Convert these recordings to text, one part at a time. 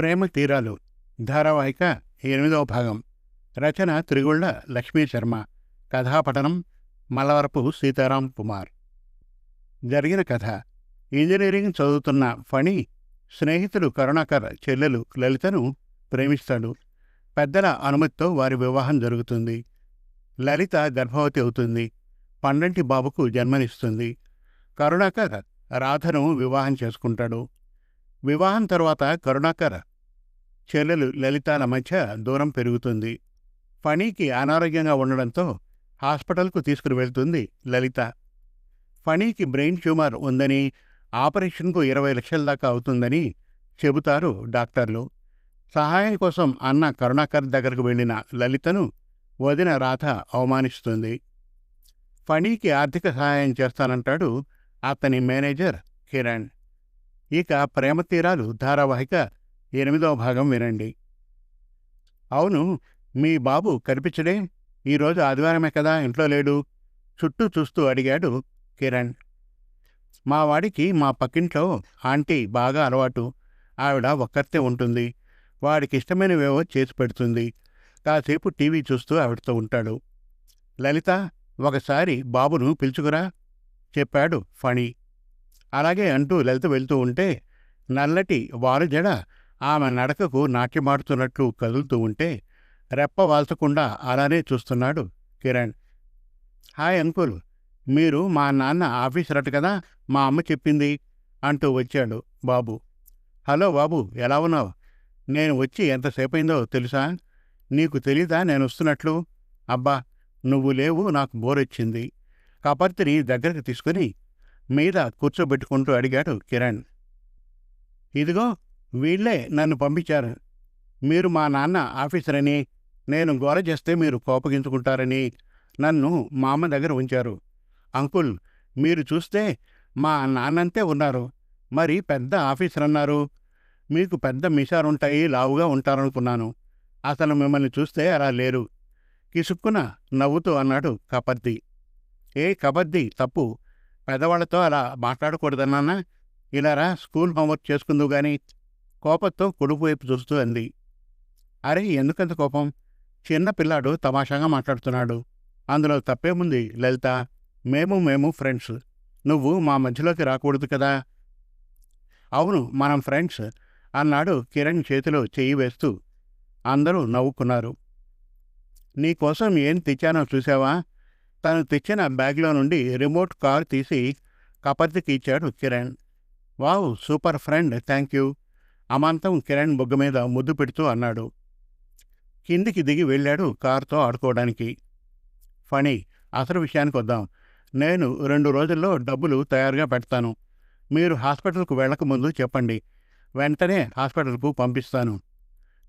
ప్రేమ తీరాలు. ధారావాహిక ఎనిమిదవ భాగం. రచన త్రిగుళ్ళ లక్ష్మీ శర్మ. కథాపఠనం మలవరపు సీతారాం కుమార్. జరిగిన కథ. ఇంజనీరింగ్ చదువుతున్న ఫణి స్నేహితుడు కరుణాకర్ చెల్లెలు లలితను ప్రేమిస్తాడు. పెద్దల అనుమతితో వారి వివాహం జరుగుతుంది. లలిత గర్భవతి అవుతుంది. పండంటి బాబుకు జన్మనిస్తుంది. కరుణాకర్ రాధను వివాహం చేసుకుంటాడు. వివాహం తర్వాత కరుణాకర్ చెల్లెలు లలితాల మధ్య దూరం పెరుగుతుంది. ఫణీకి అనారోగ్యంగా ఉండడంతో హాస్పిటల్కు తీసుకుని వెళ్తుంది లలిత. ఫణీకి బ్రెయిన్ ట్యూమర్ ఉందని ఆపరేషన్కు ఇరవై లక్షల దాకా అవుతుందని చెబుతారు డాక్టర్లు. సహాయం కోసం అన్న కరుణాకర్ దగ్గరకు వెళ్ళిన లలితను వదిన రాధ అవమానిస్తుంది. ఫణీకి ఆర్థిక సహాయం చేస్తానంటాడు అతని మేనేజర్ కిరణ్. ఇక ప్రేమ తీరాలు ధారావాహిక ఎనిమిదవ భాగం వినండి. అవును మీ బాబు కనిపించడే? ఈరోజు ఆదివారమే కదా ఇంట్లో లేడు. చుట్టూ చూస్తూ అడిగాడు కిరణ్. మా వాడికి మా పక్కింట్లో ఆంటీ బాగా అలవాటు. ఆవిడ ఒక్కరితే ఉంటుంది. వాడికి ఇష్టమైనవేవో చేసి పెడుతుంది. కాసేపు టీవీ చూస్తూ ఆవిడతో ఉంటాడు. లలిత ఒకసారి బాబును పిలుచుకురా చెప్పాడు ఫణి. అలాగే అంటూ లలిత వెళ్తూ ఉంటే నల్లటి వారుజడ ఆమె నడకకు నాట్యమాడుతున్నట్లు కదులుతూ ఉంటే రెప్ప వాల్చకుండా అలానే చూస్తున్నాడు కిరణ్. హాయ్ అంకుల్ మీరు మా నాన్న ఆఫీసర్ కదా మా అమ్మ చెప్పింది అంటూ వచ్చాడు బాబు. హలో బాబు ఎలా ఉన్నావు? నేను వచ్చి ఎంతసేపైందో తెలుసా? నీకు తెలీదా నేను వస్తున్నట్లు? అబ్బా నువ్వు లేవు నాకు బోరొచ్చింది. కపర్తిని దగ్గరకు తీసుకుని మీద కూర్చోబెట్టుకుంటూ అడిగాడు కిరణ్. ఇదిగో వీళ్ళే నన్ను పంపించారు. మీరు మా నాన్న ఆఫీసరని నేను గోల చేస్తే మీరు కోపగించుకుంటారని నన్ను మా అమ్మ దగ్గర ఉంచారు. అంకుల్ మీరు చూస్తే మా నాన్నంతే ఉన్నారు. మరి పెద్ద ఆఫీసర్ అన్నారు మీకు పెద్ద మిషారుంటాయి లావుగా ఉంటారనుకున్నాను. అసలు మిమ్మల్ని చూస్తే అలా లేరు. కిసుక్కున నవ్వుతూ అన్నాడు కబద్దీ ఏ కబడ్డీ? తప్పు. పెద్దవాళ్ళతో అలా మాట్లాడకూడదన్నానా? ఇలారా స్కూల్ హోంవర్క్ చేసుకుందువు గాని. కోపంతో కొడుకు వైపు చూస్తూ అంది. అరే ఎందుకంత కోపం? చిన్న పిల్లాడు తమాషాగా మాట్లాడుతున్నాడు. అందులో తప్పేముంది లలిత? మేము మేము ఫ్రెండ్స్. నువ్వు మా మధ్యలోకి రాకూడదు కదా? అవును మనం ఫ్రెండ్స్ అన్నాడు కిరణ్ చేతిలో చెయ్యి వేస్తూ. అందరూ నవ్వుకున్నారు. నీకోసం ఏం తెచ్చానో చూసావా? తను తెచ్చిన బ్యాగ్లో నుండి రిమోట్ కార్ తీసి కపర్తికి ఇచ్చాడు Kiran. Wow super friend thank you. అమాంతం కిరణ్ బొగ్గ మీద ముద్దు పెడుతూ అన్నాడు. కిందికి దిగి వెళ్ళాడు కారుతో ఆడుకోవడానికి. ఫణి అసలు విషయానికి వద్దాం. నేను రెండు రోజుల్లో డబ్బులు తయారుగా పెడతాను. మీరు హాస్పిటల్కు వెళ్ళకముందు చెప్పండి. వెంటనే హాస్పిటల్కు పంపిస్తాను.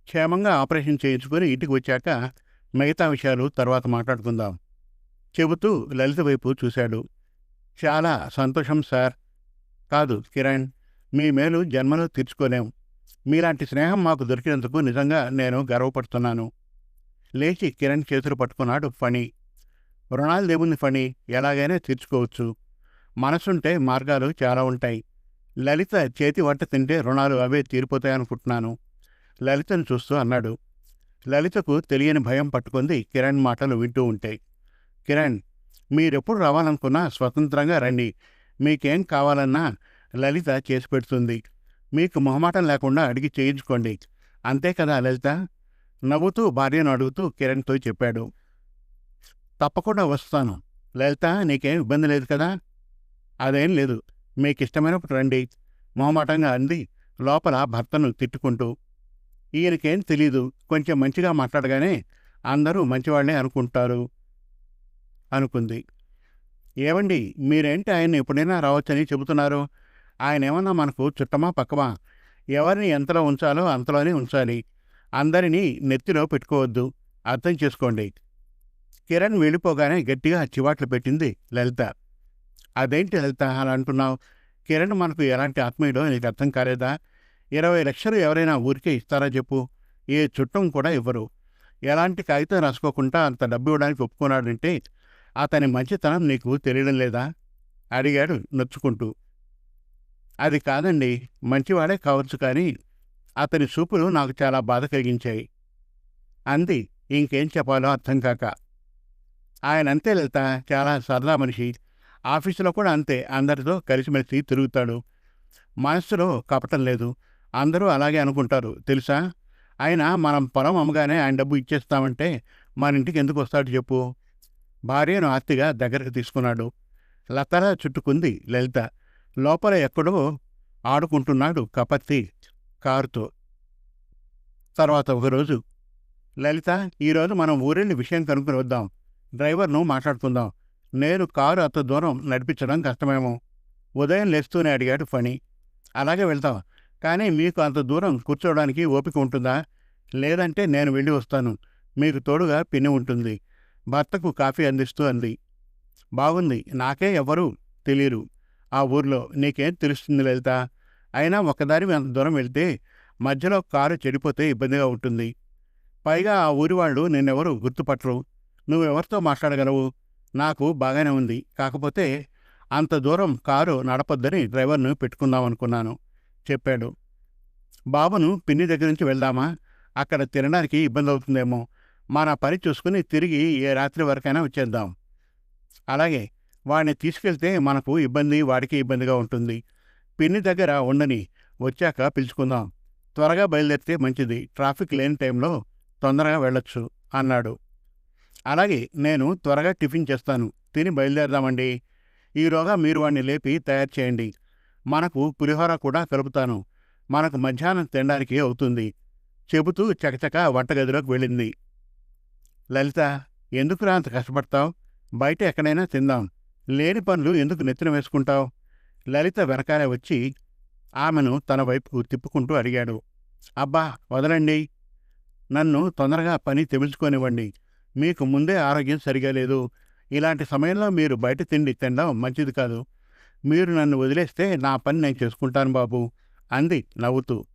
క్షేమంగా ఆపరేషన్ చేయించుకుని ఇంటికి వచ్చాక మిగతా విషయాలు తర్వాత మాట్లాడుకుందాం. చెబుతూ లలిత వైపు చూశాడు. చాలా సంతోషం సార్. కాదు కిరణ్ మీ మేలు జన్మలో తీర్చుకోలేం. మీలాంటి స్నేహం మాకు దొరికినందుకు నిజంగా నేను గర్వపడుతున్నాను. లేచి కిరణ్ చేతులు పట్టుకున్నాడు ఫణి. రుణాలు దేవుని ఫణి ఎలాగైనా తీర్చుకోవచ్చు. మనసుంటే మార్గాలు చాలా ఉంటాయి. లలిత చేతి వంట తింటే రుణాలు అవే తీరిపోతాయనుకుంటున్నాను లలితను చూస్తూ అన్నాడు. లలితకు తెలియని భయం పట్టుకుంది కిరణ్ మాటలు వింటూ ఉంటాయి కిరణ్ మీరెప్పుడు రావాలనుకున్నా స్వతంత్రంగా రండి. మీకేం కావాలన్నా లలిత చేసి పెడుతుంది. మీకు మొహమాటం లేకుండా అడిగి చేయించుకోండి. అంతే కదా లలిత? నవ్వుతూ భార్యను అడుగుతూ కిరణ్తో చెప్పాడు. తప్పకుండా వస్తాను. లలిత నీకేం ఇబ్బంది లేదు కదా? అదేం లేదు. మీకు ఇష్టమైనప్పుడు రండి. మొహమాటంగా అంది. లోపల భర్తను తిట్టుకుంటూ. ఈయనకేం తెలీదు. కొంచెం మంచిగా మాట్లాడగానే అందరూ మంచివాళ్ళే అనుకుంటారు అనుకుంది. ఏవండి? మీరేంటి ఆయన ఎప్పుడైనా రావచ్చని చెబుతున్నారు? ఆయన ఏమన్నా మనకు చుట్టమా పక్కమా? ఎవరిని ఎంతలో ఉంచాలో అంతలోనే ఉంచాలి. అందరినీ నెత్తిలో పెట్టుకోవద్దు. అర్థం చేసుకోండి. కిరణ్ వెళ్ళిపోగానే గట్టిగా చివాట్లు పెట్టింది లలిత. అదేంటి లలిత అలా అంటున్నావు? కిరణ్ మనకు ఎలాంటి ఆత్మీయుడో నీకు అర్థం కాలేదా? ఇరవై లక్షలు ఎవరైనా ఊరికే ఇస్తారా చెప్పు? ఏ చుట్టం కూడా ఇవ్వరు. ఎలాంటి కాగితం రాసుకోకుండా అంత డబ్బు ఇవ్వడానికి ఒప్పుకున్నాడంటే అతని మంచితనం నీకు తెలియడం లేదా? అడిగాడు నొచ్చుకుంటూ. అది కాదండి. మంచివాడే కావచ్చు కానీ అతని చూపులు నాకు చాలా బాధ కలిగించాయి. అంది ఇంకేం చెప్పాలో అర్థం కాక. ఆయన అంతే లలిత చాలా సరదా మనిషి. ఆఫీసులో కూడా అంతే అందరితో కలిసిమెలిసి తిరుగుతాడు. మనస్సులో కపటం లేదు. అందరూ అలాగే అనుకుంటారు తెలుసా? ఆయన మనం పొలం అమ్మగానే ఆయన డబ్బు ఇచ్చేస్తామంటే మన ఇంటికి ఎందుకు వస్తాడు చెప్పు? భార్యను ఆస్తిగా దగ్గరకు తీసుకున్నాడు. లతలా చుట్టుకుంది లలిత. లోపల ఎక్కడో ఆడుకుంటున్నాడు కపర్తి కారుతో. తర్వాత ఒకరోజు లలిత ఈరోజు మనం ఊరెళ్ళి విషయం కనుక్కుని వద్దాం. డ్రైవర్ను మాట్లాడుకుందాం. నేను కారు అంత దూరం నడిపించడం కష్టమేమో. ఉదయం లేస్తూనే అడిగాడు ఫణి. అలాగే వెళ్తాం. కానీ మీకు అంత దూరం కూర్చోవడానికి ఓపిక ఉంటుందా? లేదంటే నేను వెళ్ళి వస్తాను. మీకు తోడుగా పిన్ని ఉంటుంది. భర్తకు కాఫీ అందిస్తూ అంది. బాగుంది. నాకే ఎవరూ తెలియరు. ఆ ఊర్లో నీకేం తెలుస్తుంది లలిత? అయినా ఒకదారి అంత దూరం వెళ్తే మధ్యలో కారు చెడిపోతే ఇబ్బందిగా ఉంటుంది. పైగా ఆ ఊరి వాళ్ళు నిన్నెవరు గుర్తుపట్టరు. నువ్వెవరితో మాట్లాడగలవు? నాకు బాగానే ఉంది. కాకపోతే అంత దూరం కారు నడపొద్దని డ్రైవర్ను పెట్టుకుందామనుకున్నాను చెప్పాడు. బాబును పిన్ని దగ్గర నుంచి వెళ్దామా? అక్కడ తినడానికి ఇబ్బంది అవుతుందేమో మన పని చూసుకుని తిరిగి ఏ రాత్రి వరకైనా వచ్చేద్దాం. అలాగే. వాడిని తీసుకెళ్తే మనకు ఇబ్బంది వాడికి ఇబ్బందిగా ఉంటుంది. పిన్ని దగ్గర ఉండని వచ్చాక పిలుచుకుందాం. త్వరగా బయలుదేరితే మంచిది. ట్రాఫిక్ లేని టైంలో తొందరగా వెళ్ళొచ్చు అన్నాడు. అలాగే నేను త్వరగా టిఫిన్ చేస్తాను. తిని బయలుదేరదామండి. ఈరోగా మీరు వాడిని లేపి తయారు చేయండి. మనకు పులిహోర కూడా కలుపుతాను. మనకు మధ్యాహ్నం తినడానికి అవుతుంది. చెబుతూ చకచక వంటగదిలోకి వెళ్ళింది. లలిత ఎందుకురా అంత కష్టపడతావు? బయట ఎక్కడైనా తిందాం. లేని పనులు ఎందుకు నెత్తిన వేసుకుంటావు? లలిత వెనకాలే వచ్చి ఆమెను తన వైపు తిప్పుకుంటూ అడిగాడు. అబ్బా వదలండి. నన్ను తొందరగా పని తెమిల్చుకోనివ్వండి. మీకు ముందే ఆరోగ్యం సరిగా లేదు. ఇలాంటి సమయంలో మీరు బయట తిండి తినడం మంచిది కాదు. మీరు నన్ను వదిలేస్తే నా పని నేను చేసుకుంటాను బాబు అంది నవ్వుతూ.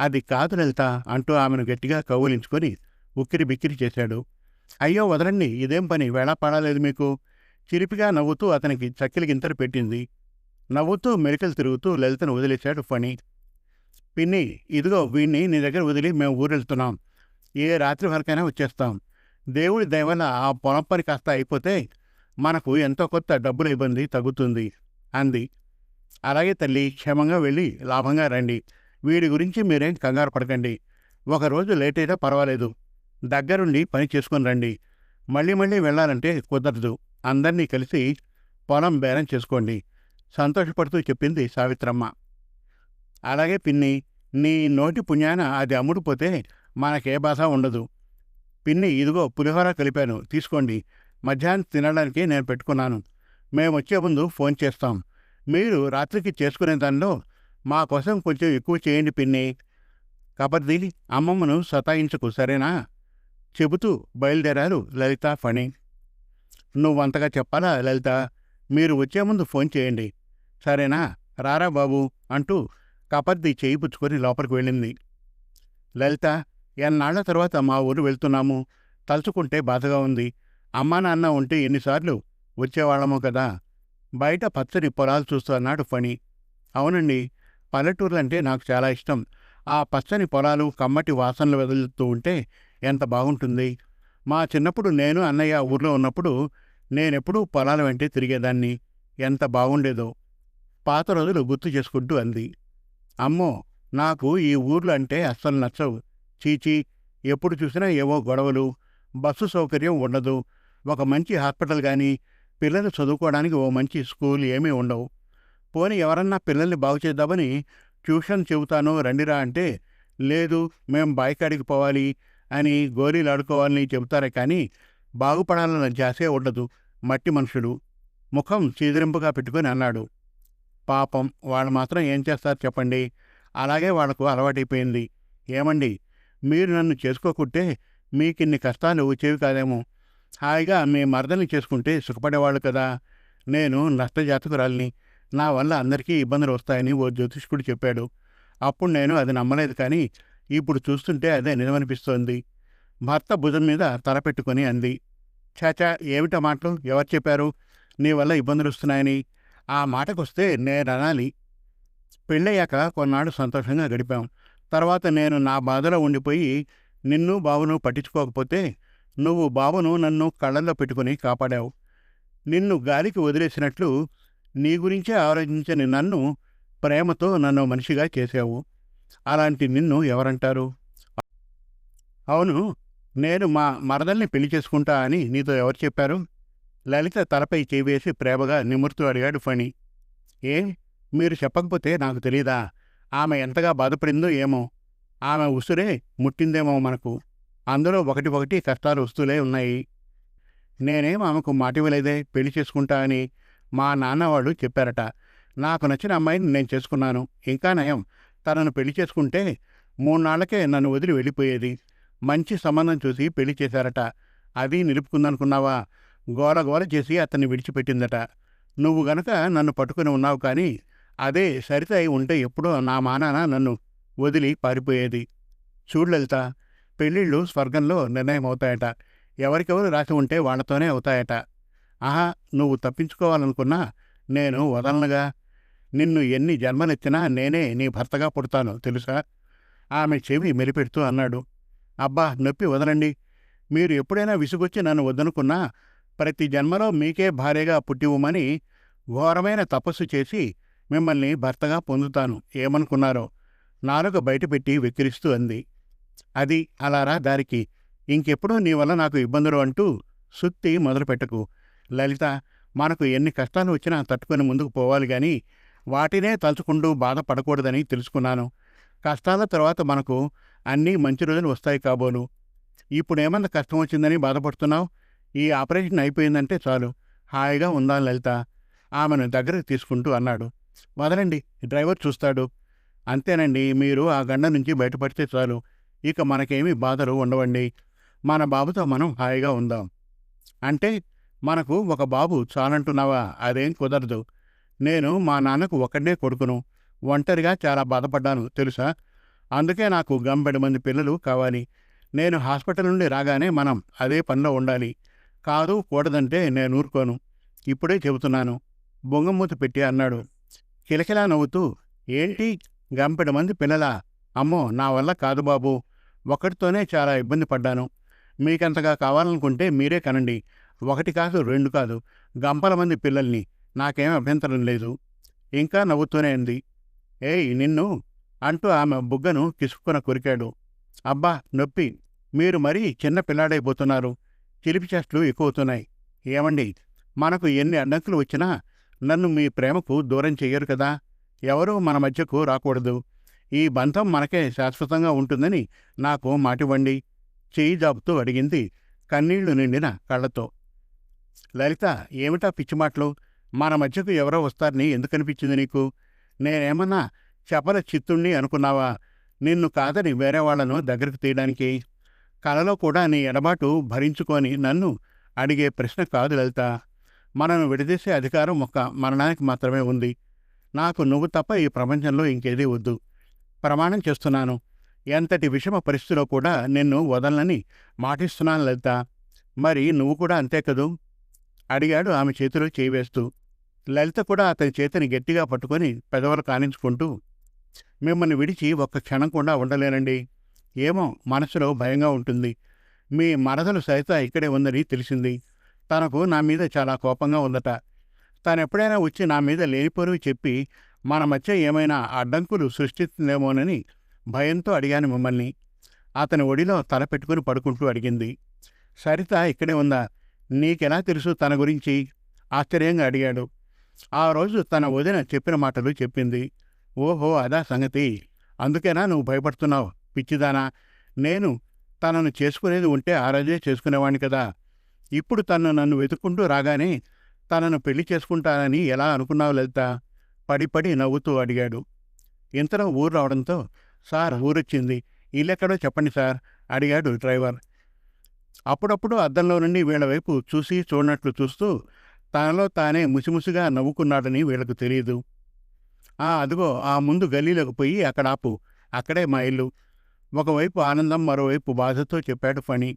అది కాదు లలిత అంటూ ఆమెను గట్టిగా కౌలించుకొని ఉక్కిరి బిక్కిరి చేశాడు. అయ్యో వదలండి. ఇదేం పని? వేళా పడలేదు మీకు. చిరిపిగా నవ్వుతూ అతనికి చక్కెలి గింతలు పెట్టింది. నవ్వుతూ మెలికలు తిరుగుతూ లలితను వదిలేశాడు ఫణి. పిన్ని ఇదిగో వీణ్ణి నీ దగ్గర వదిలి మేము ఊరెళ్తున్నాం. ఏ రాత్రి వరకైనా వచ్చేస్తాం. దేవుడి దయవల్ల ఆ పొలం పని కాస్త అయిపోతే మనకు ఎంతో కొత్త డబ్బుల ఇబ్బంది తగ్గుతుంది అంది. అలాగే తల్లి క్షేమంగా వెళ్ళి లాభంగా రండి. వీడి గురించి మీరేం కంగారు పడకండి. ఒకరోజు లేట్ అయితే పర్వాలేదు. దగ్గరుండి పని చేసుకుని రండి. మళ్ళీ మళ్ళీ వెళ్ళాలంటే కుదరదు. అందరినీ కలిసి పొలం బేరం చేసుకోండి. సంతోషపడుతూ చెప్పింది సావిత్రమ్మ. అలాగే పిన్ని నీ నోటి పుణ్యాన అది అమ్ముడుపోతే మనకే బాధ ఉండదు. పిన్ని ఇదిగో పులిహోర కలిపాను తీసుకోండి. మధ్యాహ్నం తినడానికి నేను పెట్టుకున్నాను. మేము వచ్చే ముందు ఫోన్ చేస్తాం. మీరు రాత్రికి చేసుకునే దానిలో మా కోసం కొంచెం ఎక్కువ చేయండి పిన్ని. కబర్ది అమ్మమ్మను సతాయించకు సరేనా? చెబుతూ బయలుదేరారు లలిత ఫణి. నువ్వంతగా చెప్పాలా లలిత? మీరు వచ్చే ముందు ఫోన్ చేయండి. సరేనా? రారా బాబు అంటూ కపర్ది చేయి పుచ్చుకొని లోపలికి వెళ్ళింది. లలిత ఎన్నాళ్ళ తర్వాత మా ఊరు వెళ్తున్నాము? తలుచుకుంటే బాధగా ఉంది. అమ్మా నాన్న ఉంటే ఎన్నిసార్లు వచ్చేవాళ్ళము కదా? బయట పచ్చని పొలాలు చూస్తూ అన్నాడు ఫణి. అవునండి పల్లెటూర్లంటే నాకు చాలా ఇష్టం. ఆ పచ్చని పొలాలు కమ్మటి వాసనలు వదులుతూ ఉంటే ఎంత బాగుంటుంది. మా చిన్నప్పుడు నేను అన్నయ్య ఊర్లో ఉన్నప్పుడు నేనెప్పుడూ పొలాల వెంటే తిరిగేదాన్ని. ఎంత బాగుండేదో పాత రోజులు గుర్తు చేసుకుంటూ అంది. అమ్మో నాకు ఈ ఊర్లు అంటే అస్సలు నచ్చవు. చీచీ ఎప్పుడు చూసినా ఏవో గొడవలు బస్సు సౌకర్యం ఉండదు. ఒక మంచి హాస్పిటల్ కానీ పిల్లలు చదువుకోవడానికి ఓ మంచి స్కూల్ ఏమీ ఉండవు. పోని ఎవరన్నా పిల్లల్ని బాగు చేద్దామని ట్యూషన్ చెబుతాను రండిరా అంటే లేదు మేం బాయికాడికి పోవాలి అని గోరీలు ఆడుకోవాలని చెబుతారే కానీ బాగుపడాలన్న జాసే ఉండదు. మట్టి మనుషుడు ముఖం చీదిరింపుగా పెట్టుకొని అన్నాడు. పాపం వాళ్ళు మాత్రం ఏం చేస్తారు చెప్పండి. అలాగే వాళ్ళకు అలవాటైపోయింది. ఏమండి? మీరు నన్ను చేసుకోకుంటే మీకిన్ని కష్టాలు వచ్చేవి కాదేమో. హాయిగా మీ మరదల్ని చేసుకుంటే సుఖపడేవాళ్ళు కదా. నేను నష్టజాతకురాలిని. నా వల్ల అందరికీ ఇబ్బందులు వస్తాయని ఓ జ్యోతిష్కుడు చెప్పాడు. అప్పుడు నేను అది నమ్మలేదు కానీ ఇప్పుడు చూస్తుంటే అదే నిజమనిపిస్తోంది. భర్త భుజం మీద తల పెట్టుకొని అంది. చాచా ఏమిటా మాటలు? ఎవరు చెప్పారు? నీ వల్ల ఇబ్బందులు వస్తున్నాయని. ఆ మాటకొస్తే నేను అనాలి. పెళ్ళయ్యాక కొన్నాళ్ళు సంతోషంగా గడిపాం. తర్వాత నేను నా బాధలో ఉండిపోయి నిన్ను బావును పట్టించుకోకపోతే నువ్వు బావను నన్ను కళ్ళల్లో పెట్టుకుని కాపాడావు. నిన్ను గాలికి వదిలేసినట్లు నీ గురించే ఆలోచించని నన్ను ప్రేమతో నన్ను మనిషిగా చేసావు అలాంటి నిన్ను ఎవరంటారు? అవును నేను మా మరదల్ని పెళ్ళి చేసుకుంటా అని నీతో ఎవరు చెప్పారు? లలిత తలపై చేవేసి ప్రేమగా నిమురుతూ అడిగాడు ఫణి. ఏ? మీరు చెప్పకపోతే నాకు తెలీదా? ఆమె ఎంతగా బాధపడిందో ఏమో? ఆమె ఉసురే ముట్టిందేమో మనకు. అందులో ఒకటి ఒకటి కష్టాలు వస్తూలే ఉన్నాయి. నేనేం ఆమెకు మాటివ్వలేదే పెళ్ళి చేసుకుంటా అని మా నాన్నవాళ్ళు చెప్పారట. నాకు నచ్చిన అమ్మాయిని నేను చేసుకున్నాను. ఇంకా నయం. తనను పెళ్ళి చేసుకుంటే మూడు నన్ను వదిలి వెళ్ళిపోయేది. మంచి సంబంధం చూసి పెళ్ళి చేశారట. అది నిలుపుకుందనుకున్నావా? గోల గోల చేసి అతన్ని విడిచిపెట్టిందట. నువ్వు గనక నన్ను పట్టుకుని ఉన్నావు కానీ అదే సరిత అయి ఉంటే ఎప్పుడో నా మానాన నన్ను వదిలి పారిపోయేది. చూడలలిత పెళ్ళిళ్ళు స్వర్గంలో నిర్ణయం అవుతాయట ఎవరికెవరు రాసి ఉంటే వాళ్ళతోనే అవుతాయట. ఆహా నువ్వు తప్పించుకోవాలనుకున్నా నేను వదలనుగా. నిన్ను ఎన్ని జన్మలెత్తినా నేనే నీ భర్తగా పుడతాను తెలుసా? ఆమె చెవి మెలిపెడుతూ అన్నాడు. అబ్బా! నొప్పి వదలండి. మీరు ఎప్పుడైనా విసుగొచ్చి నన్ను వద్దనుకున్నా ప్రతి జన్మలో మీకే భార్యగా పుట్టివ్వమని ఘోరమైన తపస్సు చేసి మిమ్మల్ని భర్తగా పొందుతాను. ఏమనుకున్నారో నాలుక బయటపెట్టి వెక్కిరిస్తూ అంది. అది అలారా దారికి. ఇంకెప్పుడూ నీ వల్ల నాకు ఇబ్బందులు అంటూ సుత్తి మొదలుపెట్టకు. లలిత మనకు ఎన్ని కష్టాలు వచ్చినా తట్టుకొని ముందుకు పోవాలి గాని వాటినే తలుచుకుంటూ బాధపడకూడదని తెలుసుకున్నాను. కష్టాల తర్వాత మనకు అన్నీ మంచి రోజులు వస్తాయి కాబోలు. ఇప్పుడేమన్నా కష్టం వచ్చిందని బాధపడుతున్నావు? ఈ ఆపరేషన్ అయిపోయిందంటే చాలు. హాయిగా ఉందా లలిత? ఆమెను దగ్గరకు తీసుకుంటూ అన్నాడు. వదలండి డ్రైవర్ చూస్తాడు. అంతేనండి మీరు ఆ గండ నుంచి బయటపడితే చాలు. ఇక మనకేమీ బాధలు ఉండవండి. మన బాబుతో మనం హాయిగా ఉందాం. అంటే మనకు ఒక బాబు చాలంటున్నావా? అదేం కుదరదు. నేను మా నాన్నకు ఒక్కడే కొడుకును. ఒంటరిగా చాలా బాధపడ్డాను తెలుసా? అందుకే నాకు గంబెడు మంది పిల్లలు కావాలి. నేను హాస్పిటల్ నుండి రాగానే మనం అదే పనిలో ఉండాలి. కాదు కూడదంటే నేను ఊరుకోను. ఇప్పుడే చెబుతున్నాను. బొంగమూత పెట్టి అన్నాడు. కిలకిలా నవ్వుతూ ఏంటి? గంపెడు మంది పిల్లలా? అమ్మో నా వల్ల కాదు బాబు. ఒకటితోనే చాలా ఇబ్బంది పడ్డాను. మీకంతగా కావాలనుకుంటే మీరే కనండి. ఒకటి కాదు రెండు కాదు. గంపల మంది పిల్లల్ని నాకేం అభ్యంతరం లేదు. ఇంకా నవ్వుతూనే ఉంది ఏయ్ నిన్ను అంటూ ఆమె బుగ్గను కిసుక్కున కొరికాడు. అబ్బా నొప్పి. మీరు మరీ చిన్న పిల్లాడైపోతున్నారు. చిలిపి చెట్లు ఎక్కువవుతున్నాయి. ఏమండి? మనకు ఎన్ని అడ్డంకులు వచ్చినా నన్ను మీ ప్రేమకు దూరం చెయ్యరు కదా. ఎవరూ మన మధ్యకు రాకూడదు. ఈ బంధం మనకే శాశ్వతంగా ఉంటుందని నాకు మాటివ్వండి. చెయ్యి జాబుతూ అడిగింది కన్నీళ్ళు నిండిన కళ్ళతో. లలిత ఏమిటా పిచ్చి మాటలు? మన మధ్యకు ఎవరో వస్తారని ఎందుకనిపించింది నీకు? నేనేమన్నా చపల చిత్తుణ్ణి అనుకున్నావా? నిన్ను కాదని వేరే వాళ్ళను దగ్గరకు తీయడానికి. కలలో కూడా నీ ఎడబాటు భరించుకొని నన్ను అడిగే ప్రశ్న కాదు లలిత. మనను విడదీసే అధికారం ఒక్క మరణానికి మాత్రమే ఉంది. నాకు నువ్వు తప్ప ఈ ప్రపంచంలో ఇంకేదీ వద్దు. ప్రమాణం చేస్తున్నాను. ఎంతటి విషమ పరిస్థితిలో కూడా నిన్ను వదలనని మాటిస్తున్నాను లలిత. మరి నువ్వు కూడా అంతే కదూ? అడిగాడు ఆమె చేతిలో చేయివేస్తూ లలిత కూడా అతని చేతిని గట్టిగా పట్టుకొని పెదవులు కానించుకుంటూ మిమ్మల్ని విడిచి ఒక్క క్షణం కూడా ఉండలేనండి. ఏమో మనసులో భయంగా ఉంటుంది. మీ మరదలు సైత ఇక్కడే ఉందని తెలిసింది. తనకు నా మీద చాలా కోపంగా ఉందట. ఎప్పుడైనా వచ్చి నా మీద లేనిపోరువి చెప్పి మన మధ్య ఏమైనా అడ్డంకులు సృష్టిస్తుందేమోనని భయంతో అడిగాను మిమ్మల్ని. అతని ఒడిలో తల పెట్టుకుని పడుకుంటూ అడిగింది. సరిత ఇక్కడే ఉందా? నీకెలా తెలుసు తన గురించి? ఆశ్చర్యంగా అడిగాడు. ఆ రోజు తన వదిన చెప్పిన మాటలు చెప్పింది. ఓహో! అదా సంగతి. అందుకేనా నువ్వు భయపడుతున్నావు? పిచ్చిదానా! నేను తనను చేసుకునేది ఉంటే ఆ రోజే చేసుకునేవాణ్ణి కదా! ఇప్పుడు తను నన్ను వెతుక్కుంటూ రాగానే తనను పెళ్ళి చేసుకుంటానని ఎలా అనుకున్నావు లలిత? పడిపడి నవ్వుతూ అడిగాడు. ఇంతలో ఊరు రావడంతో సార్ ఊరొచ్చింది. ఇల్లెక్కడో చెప్పండి సార్ అడిగాడు డ్రైవర్. అప్పుడప్పుడు అద్దంలో నుండి వీళ్ళ వైపు చూసి చూడనట్లు చూస్తూ తనలో తానే ముసిముసిగా నవ్వుకున్నాడని వీళ్ళకు తెలియదు అదిగో ఆ ముందు గల్లీలోకి పోయి అక్కడ ఆపు. అక్కడే మా ఇల్లు. ఒకవైపు ఆనందం మరోవైపు బాధతో చెప్పాడు ఫణి.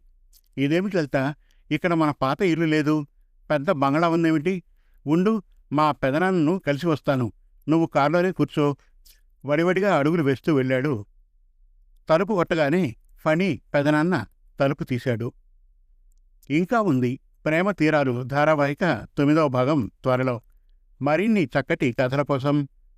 ఇదేమిటి లలిత? ఇక్కడ మన పాత ఇల్లు లేదు. పెద్ద బంగళా ఉందేమిటి? ఉండు మా పెదనాన్నను కలిసి వస్తాను. నువ్వు కారులోనే కూర్చో. వడివడిగా అడుగులు వేస్తూ వెళ్ళాడు. తలుపు కొట్టగానే ఫణి పెదనాన్న తలుపు తీశాడు. ఇంకా ఉంది. ప్రేమ తీరాలు. ధారావాహిక తొమ్మిదవ భాగం త్వరలో. మరిన్ని చక్కటి కథల కోసం